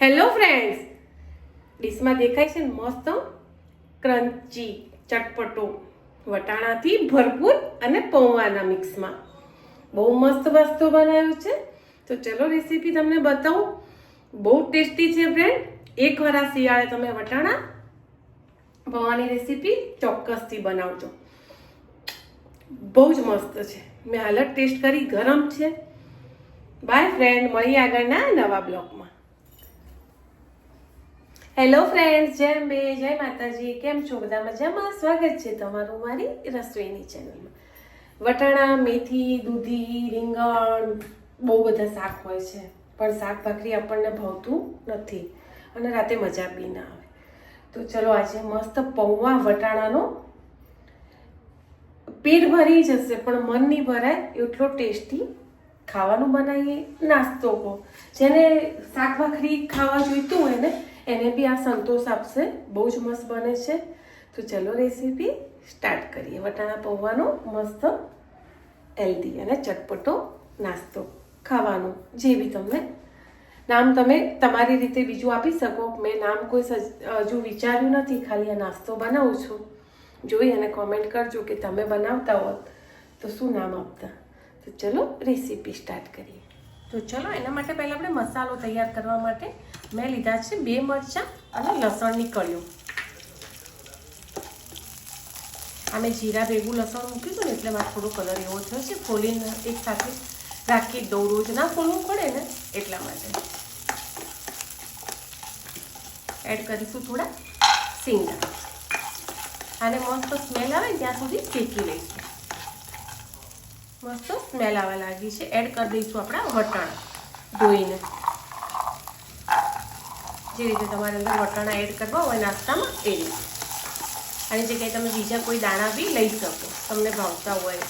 Hello friends ડીશમાં દેખાય છે ને મસ્ત ક્રન્ચી ચટપટો, વટાણાથી ભરપૂર અને પૌવાના મિક્સમાં બહુ મસ્ત વસ્તુ બનાવ્યું છે. તો ચલો રેસીપી તમને બતાવું. બહુ ટેસ્ટી છે ફ્રેન્ડ એકવાર આ શિયાળે તમે વટાણા પૌવાની રેસીપી ચોક્કસથી બનાવજો. બહુ જ મસ્ત છે. મેં હાલ ટેસ્ટ કરી, ગરમ છે. બાય ફ્રેન્ડ મળી આગળના નવા બ્લોગમાં. હેલો ફ્રેન્ડ્સ જય અંબે, જય માતાજી, કેમ છો બધા મજામાં? સ્વાગત છે તમારું મારી રસોઈની ચેનલમાં વટાણા, મેથી, દૂધી, રીંગણ, બહુ બધા શાક હોય છે, પણ શાક ભાખરી આપણને ભાવતું નથી અને રાતે મજા બી ના આવે. તો ચલો આજે મસ્ત પૌવા વટાણાનો પેટ ભરી જશે, પણ મન નહીં ભરાય એટલો ટેસ્ટી ખાવાનું બનાવીએ નાસ્તો કહો. જેને શાક ભાખરી ખાવા જોઈતું હોય ને એને બી આ સંતોષ આપશે, બહુ જ મસ્ત બને છે. તો ચલો રેસીપી સ્ટાર્ટ કરીએ. વટાણા પૌવાનો મસ્ત હેલ્ધી અને ચટપટો નાસ્તો ખાવાનો, જે બી તમને નામ તમે તમારી રીતે બીજું આપી શકો. મેં નામ કોઈ હજુ વિચાર્યું નથી, ખાલી આ નાસ્તો બનાવું છું. જોઈ અને કોમેન્ટ કરજો કે તમે બનાવતા હોત તો શું નામ આપતા. તો ચલો રેસીપી સ્ટાર્ટ કરીએ. તો ચલો, એના માટે પહેલાં આપણે મસાલો તૈયાર કરવા માટે મેં લીધા છે બે મરચાં અને લસણની કળીઓ. આ મેં જીરા, ભેગું, લસણ મૂક્યું હતું ને, એટલે મારે થોડો કલર એવો થયો છે. ખોલીને એક સાથે રાખી દઉં, રોજ ના ખોલવું પડે ને, એટલા માટે. એડ કરીશું થોડા સિંગા આને મસ્ત સ્મેલ આવે ત્યાં સુધી શેકી લઈશું. મસ્ત સ્મેલ આવવા લાગી છે. એડ કરી દઈશું આપણા વટાણા ધોઈને. જે રીતે તમારે અંદર વટાણા એડ કરવા હોય નાસ્તામાં એ રીતે. આની જગ્યાએ તમે બીજા કોઈ દાણા બી લઈ શકો, તમને ભાવતા હોય.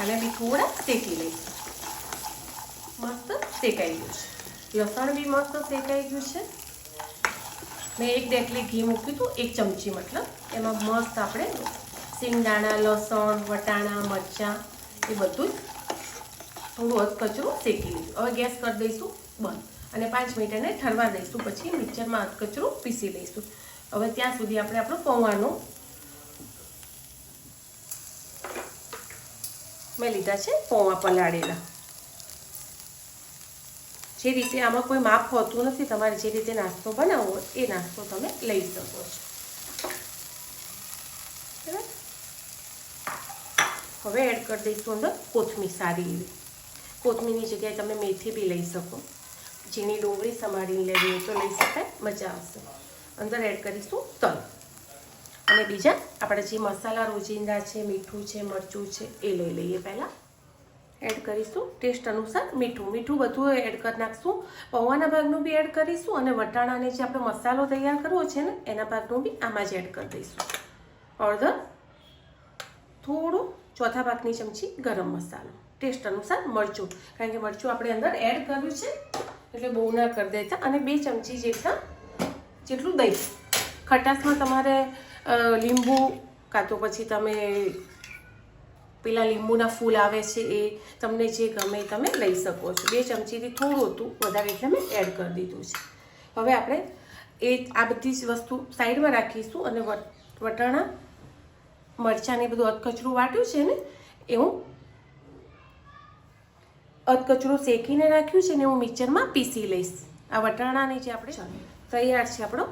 અને બી થોડા શેકી લઈશું. મસ્ત શેકાઈ ગયું છે. લસણ બી મસ્ત શેકાઈ ગયું છે. મેં એક ડેકલી ઘી મૂક્યું હતું, એક ચમચી મતલબ. એમાં મસ્ત આપણે સિંગદાણા લસણ, વટાણા, મરચાં એ બધું જ થોડું અધકચરું શેકી લઈશું હવે ગેસ કરી દઈશું બંધ અને પાંચ મિનિટ એને ઠરવા દઈશું. પછી મિક્સરમાં અધકચરું પીસી લઈશું. હવે ત્યાં સુધી આપણે આપણું પૌવાનું મેં લીધા છે, પૌવા પલાળેલા. જે રીતે આમાં કોઈ માપ હોતું નથી, તમારે જે રીતે નાસ્તો બનાવવો એ નાસ્તો તમે લઈ શકો છો? હવે એડ કરી દઈશું અંદર કોથમીર સારી એવી. કોથમીરની જગ્યાએ તમે મેથી બી લઈ શકો. ઝીણી ડુંગળી સમારીને લેવી તો લઈ શકાય, મજા આવશે. અંદર એડ કરીશું તલ. અને બીજા આપણે જે મસાલા રોજિંદા છે, મીઠું છે, મરચું છે, એ લઈ લઈએ પહેલાં. એડ કરીશું. ટેસ્ટ અનુસાર મીઠું. મીઠું બધું એડ કરી નાખશું. પૌવાના ભાગનું બી એડ કરીશું અને વટાણાને જે આપણે મસાલો તૈયાર કરવો છે ને, એના ભાગનું બી આમાં જ એડ કરી દઈશું. હળદર, થોડું ચોથા ભાગની ચમચી ગરમ મસાલો. ટેસ્ટ અનુસાર મરચું. કારણ કે મરચું આપણે અંદર એડ કર્યું છે, એટલે બહુ ના કરી દેતા. અને બે ચમચી જેટલા જેટલું દહીં. ખટાશમાં તમારે લીંબુ કાં તો પછી તમે પેલા લીંબુના ફૂલ આવે છે એ તમને જે ગમે તમે લઈ શકો છો. બે ચમચીથી થોડું હતું વધારે એટલે મેં એડ કરી દીધું છે. હવે આપણે એ આ બધી જ વસ્તુ સાઈડમાં રાખીશું અને વટાણા મરચાંને બધું અધકચરું વાટ્યું છે ને એ હું અધકચરું શેકીને રાખ્યું છે ને હું મિક્સરમાં પીસી લઈશ. આ વટાણાની જે આપણે તૈયાર છે આપણો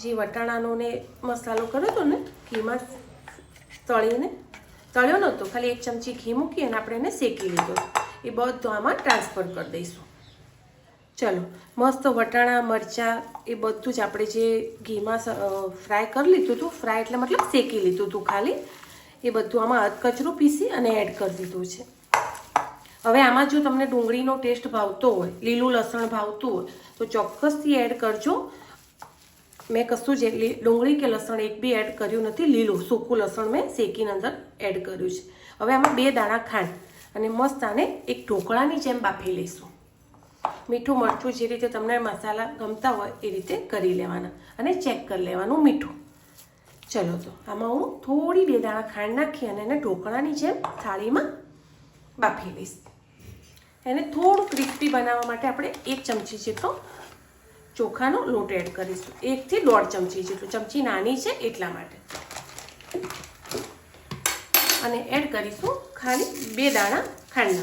જે વટાણાનો ને મસાલો કર્યો હતો ને ઘીમાં તળીને તળ્યો નહોતો ખાલી એક ચમચી ઘી મૂકી અને આપણે એને શેકી લીધો. એ બધું આમાં ટ્રાન્સફર કરી દઈશું. ચલો, મસ્ત વટાણા, મરચાં, એ બધું જ આપણે જે ઘીમાં ફ્રાય કરી લીધું હતું ફ્રાય એટલે મતલબ શેકી લીધું હતું ખાલી. એ બધું આમાં અધકચરું પીસી અને એડ કરી દીધું છે. હવે આમાં જો તમને ડુંગળીનો ટેસ્ટ ભાવતો હોય, લીલું લસણ ભાવતું હોય, તો ચોક્કસથી એડ કરજો. મેં કશું જ ડુંગળી કે લસણ એક બી એડ કર્યું નથી, લીલું, સૂકું લસણ મેં શેકીને અંદર એડ કર્યું છે. હવે આમાં બે દાણા ખાંડ અને મસ્ત આને એક ઢોકળાની જેમ બાફી લઈશું. મીઠું મરચું જે રીતે તમને મસાલા ગમતા હોય એ રીતે કરી લેવાના અને ચેક કરી લેવાનું મીઠું. ચલો તો આમાં હું થોડી બે દાણા ખાંડ નાખી અને એને ઢોકળાની જેમ થાળીમાં બાફી લઈશ. એને થોડું ક્રિસ્પી બનાવવા માટે આપણે એક ચમચી જેટલો ચોખાનો લોટ એડ કરીશું. એકથી દોઢ ચમચી જેટલું. ચમચી નાની છે એટલા માટે. અને એડ કરીશું ખાલી બે દાણા ખાંડના.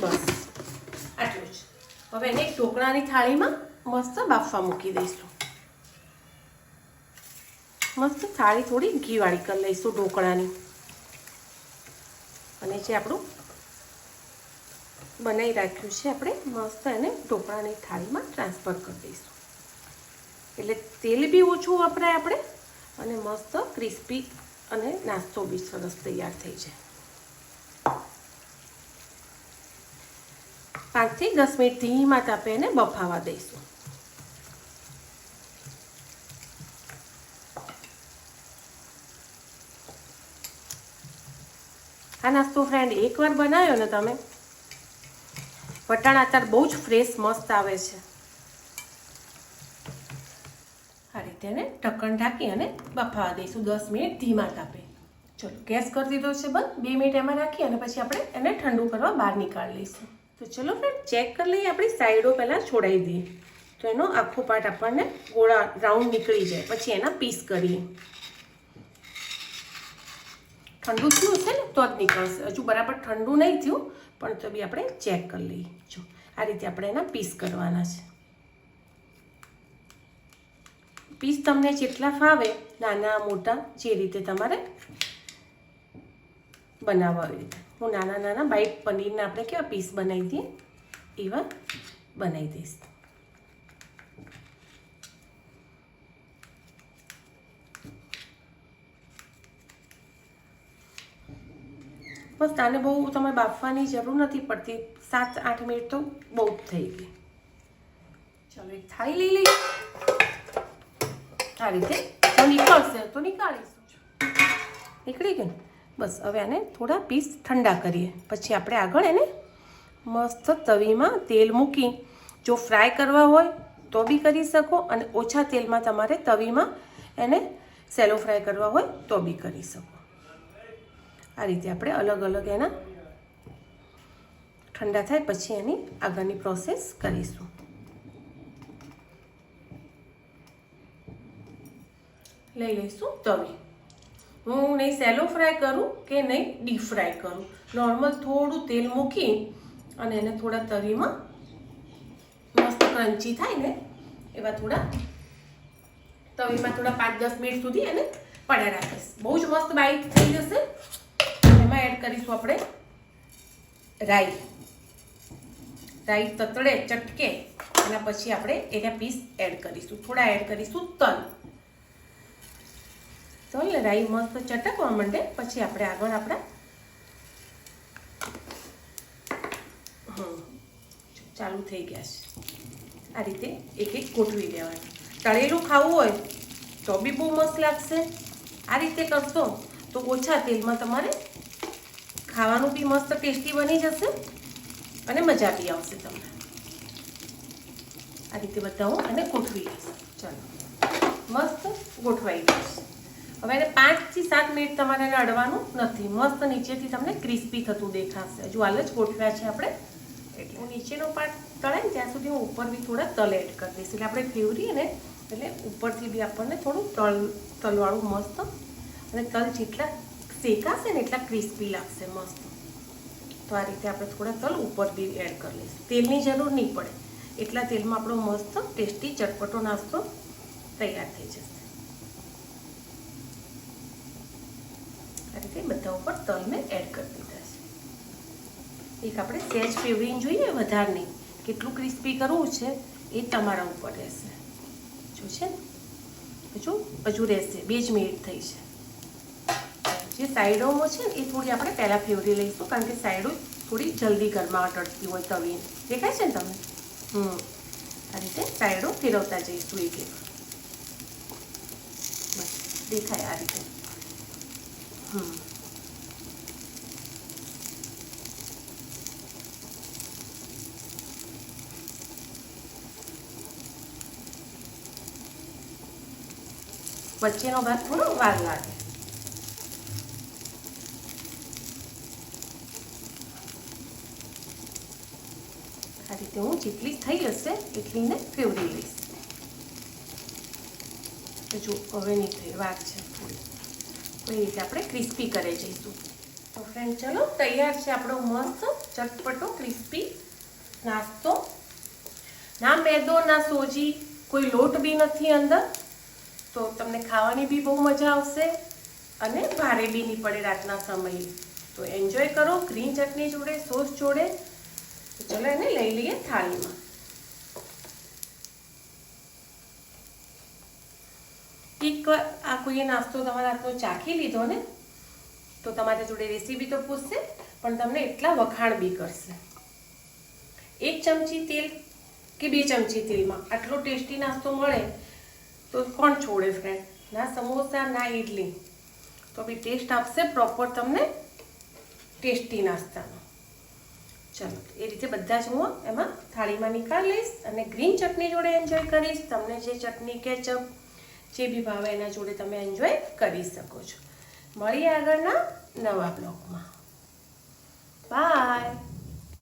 બસ. આટલું જ. હવે એને ઢોકળાની થાળીમાં મસ્ત બાફવા મૂકી દઈશું. મસ્ત થાળી થોડી ઘીવાળી કરી લઈશું ઢોકળાની. અને જે આપણું બનાવી રાખ્યું છે આપણે, મસ્ત એને ઢોકળાની થાળીમાં ટ્રાન્સફર કરી દઈશું. એટલે તેલ બી ઓછું વપરાય આપણે, અને મસ્ત ક્રિસ્પી અને નાસ્તો બી સરસ તૈયાર થઈ જાય. પાંચથી દસ મિનિટ ધીમા તાપે એને બફાવા દઈશું. આ નાસ્તો ફ્રેન્ડ એકવાર બનાવ્યો ને તમે? વટાણા અત્યારે બહુ જ ફ્રેશ મસ્ત આવે છે. આ રીતે એને ઢક્કણ ઢાંકી અને બફાવા દઈશું. દસ મિનિટ ધીમા તાપે. ચલો, ગેસ કરી દીધો છે બંધ. બે મિનિટ એમાં રાખી અને પછી આપણે એને ઠંડુ કરવા બહાર નીકાળી લઈશું. તો ચલો ફ્રેન્ડ ચેક કરી લઈએ આપણી સાઈડો પહેલાં છોડાવી દઈએ. તો એનો આખો પાર્ટ આપણને ગોળા રાઉન્ડ નીકળી જાય. પછી એના પીસ કરીએ. ઠંડુ થયું હશે ને, તો જ નીકળશે. હજુ બરાબર ઠંડુ નહીં થયું. પણ તો બી આપણે ચેક કરી લઈએ. જો, આ રીતે આપણે એના પીસ કરવાના છે. પીસ તમને જેટલા ફાવે, નાના, મોટા, જે રીતે તમારે બનાવવા આવી રીતે. હું નાના નાના બાઈટ પનીરના આપણે કેવા પીસ બનાવી દઈએ? એવા બનાવી દઈશ. બસ આને બહુ તમારે બાફવાની જરૂર નથી પડતી. સાત, આઠ મિનિટ તો બહુ જ થઈ ગઈ. ચાલો એક થાળી લઈ લઈ આ રીતે તો નીકળશે, તો નીકાળીશું. નીકળી ગયું બસ હવે આને થોડા પીસ ઠંડા કરીએ. પછી આપણે આગળ એને મસ્ત તવીમાં તેલ મૂકી, જો ફ્રાય કરવા હોય તો બી કરી શકો અને ઓછા તેલમાં તમારે તવીમાં એને સેલો ફ્રાય કરવા હોય તો બી કરી શકો. આ રીતે આપણે અલગ અલગ એના ઠંડા થાય પછી એની આગળની પ્રોસેસ કરીશું. લઈ લઈશું તવી. હું નહીં સેલો ફ્રાય કરું કે નહીં ડીપ ફ્રાય કરું. નોર્મલ થોડું તેલ મૂકી અને એને થોડા તવીમાં મસ્ત ક્રન્ચી થાય ને એવા થોડા તવીમાં થોડા પાંચ દસ મિનિટ સુધી એને પડ્યા રાખીશ. બહુ જ મસ્ત બાઈટ થઈ જશે. એમાં એડ કરીશું આપણે રાઈ. રાઈ તતડે, ચટકે, એના પછી આપણે એના પીસ એડ કરીશું. થોડા એડ કરીશું તલ. તલ, રાઈ મસ્ત ચટકવા માંડે, પછી આપણે આગળ આપણા ચાલુ થઈ ગયા છે. આ રીતે એક એક ગોઠવી દેવાનું. તળેલું ખાવું હોય તો બી બહુ મસ્ત લાગશે. આ રીતે કરશો તો ઓછા તેલમાં તમારે ખાવાનું બી મસ્ત ટેસ્ટી બની જશે અને મજા બી આવશે તમને. આ રીતે બધા અને ગોઠવી લઈશ ચાલો. મસ્ત ગોઠવાઈ જશે હવે એને પાંચથી સાત મિનિટ તમારે એને અડવાનું નથી. મસ્ત નીચેથી તમને ક્રિસ્પી થતું દેખાશે. હજુ હાલ જ ગોઠવ્યા છે આપણે. એટલે હું નીચેનો પાર્ટ તળાય ને ત્યાં સુધી હું ઉપર બી થોડા તલ એડ કરી દઈશ. એટલે આપણે ફેવરીએ ને એટલે ઉપરથી બી આપણને થોડું તલ, તલવાળું મસ્ત. અને તલ જેટલા શેકાશે ને એટલા ક્રિસ્પી લાગશે મસ્ત. તો આ રીતે આપણે થોડા તલ ઉપર બી એડ કરી લઈશું. તેલની જરૂર નહીં પડે. એટલા તેલમાં આપણો મસ્ત ટેસ્ટી ચટપટો નાસ્તો તૈયાર થઈ જશે. આ રીતે બધા ઉપર તલ મેં એડ કરી દીધા છે. એક આપણે સેજ ફેવરીને જોઈએ વધારે નહીં કેટલું ક્રિસ્પી કરવું છે એ તમારા ઉપર રહેશે. જો છે ને? હજુ હજુ રહેશે. બે જ મિનિટ થઈ છે. જે સાઈડોમાં છે ને, એ થોડી આપણે પહેલાં ફેવરી લઈશું, કારણ કે સાઈડો થોડી જલ્દી ગરમાવટ અડતી હોય તવી દેખાય છે ને તમે હમ. આ રીતે સાઈડો ફેરવતા જઈશું એક એક. દેખાય આ રીતે. હમ. વચ્ચેનો ભાગ થોડો વાર લાગે. રીતે હું જેટલી થઈ હશે એટલીને ફેવરી લઈશ. જો, હવે નહીં થઈ વાત છે. તો એ રીતે આપણે ક્રિસ્પી કરે જઈશું. તો ફ્રેન્ડ ચલો, તૈયાર છે આપણો મસ્ત, ચટપટો ક્રિસ્પી નાસ્તો. ના, મેદો, ના સોજી, કોઈ લોટ બી નથી અંદર. તો તમને ખાવાની બી બહુ મજા આવશે અને ભારે બી નહીં પડે રાતના સમયે. તો એન્જોય કરો ગ્રીન ચટણી જોડે, સોસ જોડે. ચલો એને લઈ લઈએ થાળીમાં. એક વાર આ કોઈએ નાસ્તો તમારા હાથનો ચાખી લીધો ને, તો તમારી જોડે રેસીપી તો પૂછશે, પણ તમને એટલા વખાણ બી કરશે. એક ચમચી તેલ કે બે ચમચી તેલમાં આટલો ટેસ્ટી નાસ્તો મળે, તો કોણ છોડે ફ્રેન્ડ ના સમોસા, ના ઇડલી તો બી ટેસ્ટ આપશે પ્રોપર તમને ટેસ્ટી નાસ્તાનો. ચલો, એ રીતે બધા જ હું એમાં થાળીમાં નીકાળી લઈશ અને ગ્રીન ચટણી જોડે એન્જોય કરીશ. તમને જે ચટણી કેચઅપ જે બી ભાવે એના જોડે તમે એન્જોય કરી શકો છો. મળીએ આગળના નવા બ્લોગમાં. બાય